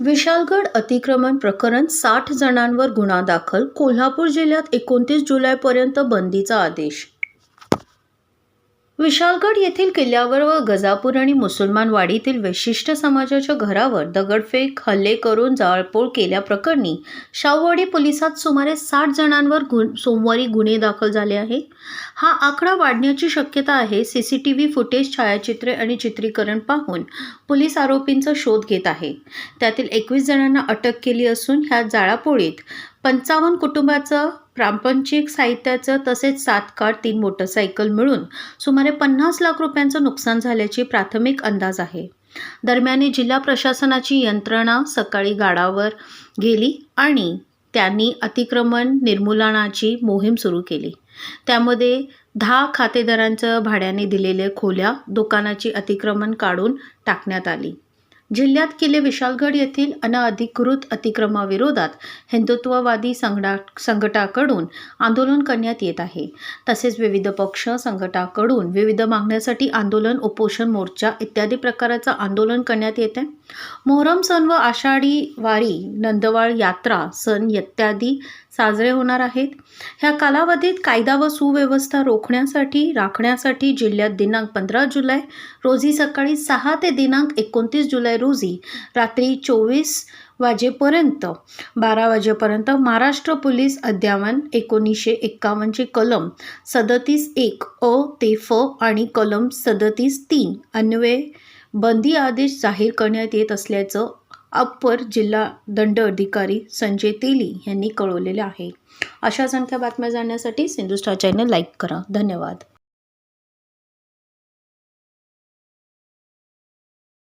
विशालगड अतिक्रमण प्रकरण साठ जणांवर गुन्हा दाखल कोल्हापूर जिल्ह्यात एकोणतीस जुलैपर्यंत बंदीचा आदेश. विशालगड येथील किल्ल्यावर व गजापूर आणि मुसलमान वाडीतील वैशिष्ट्य समाजाच्या घरावर दगडफेक हल्ले करून जाळपोळ केल्याप्रकरणी शाहूवाडी पोलिसात सुमारे साठ जणांवर गुन सोमवारी गुन्हे दाखल झाले आहे हा आकडा वाढण्याची शक्यता आहे C C T V footage छायाचित्रे आणि चित्रीकरण पाहून पोलीस आरोपींचा शोध घेत आहे त्यातील एकवीस जणांना अटक केली असून ह्या जाळापोळीत पंचावन्न कुटुंबाचं प्रापंचिक साहित्याचं तसेच सात कार तीन मोटरसायकल मिळून सुमारे पन्नास लाख रुपयांचं नुकसान झाल्याची प्राथमिक अंदाज आहे. दरम्यान जिल्हा प्रशासनाची यंत्रणा सकाळी गाडावर गेली आणि त्यांनी अतिक्रमण निर्मूलनाची मोहीम सुरू केली. त्यामध्ये दहा खातेदारांचं भाड्याने दिलेल्या खोल्या दुकानाची अतिक्रमण काढून टाकण्यात आली. जिल्ह्यात किल्ले विशालगड येथील अनाधिकृत अतिक्रमाविरोधात हिंदुत्ववादी संघटा संघटाकडून आंदोलन करण्यात येत आहे. तसेच विविध पक्ष संघटाकडून विविध मागण्यासाठी आंदोलन उपोषण मोर्चा इत्यादी प्रकाराचं आंदोलन करण्यात येत आहे. मोहरम सण व आषाढी वारी नंदवाळ यात्रा सण इत्यादी साजरे होणार आहेत. ह्या कालावधीत कायदा व सुव्यवस्था रोखण्यासाठी राखण्यासाठी जिल्ह्यात दिनांक पंधरा जुलै रोजी सकाळी सहा ते दिनांक एकोणतीस जुलै रोजी रात्री चोवीस वाजेपर्यंत बारा वाजेपर्यंत महाराष्ट्र पोलीस अद्यावन एकोणीसशे एक्कावन्नचे कलम सदतीस एक अ ते फ आणि कलम सदतीस तीन अन्वये बंदी आदेश जाहीर करण्यात येत असल्याचं अप्पर जिल्हा दंड अधिकारी संजय तेली यांनी कळवलेले आहे. अशाच आणख्या बातम्या जाणण्यासाठी सिंधुस्टार चॅनल लाईक करा. धन्यवाद.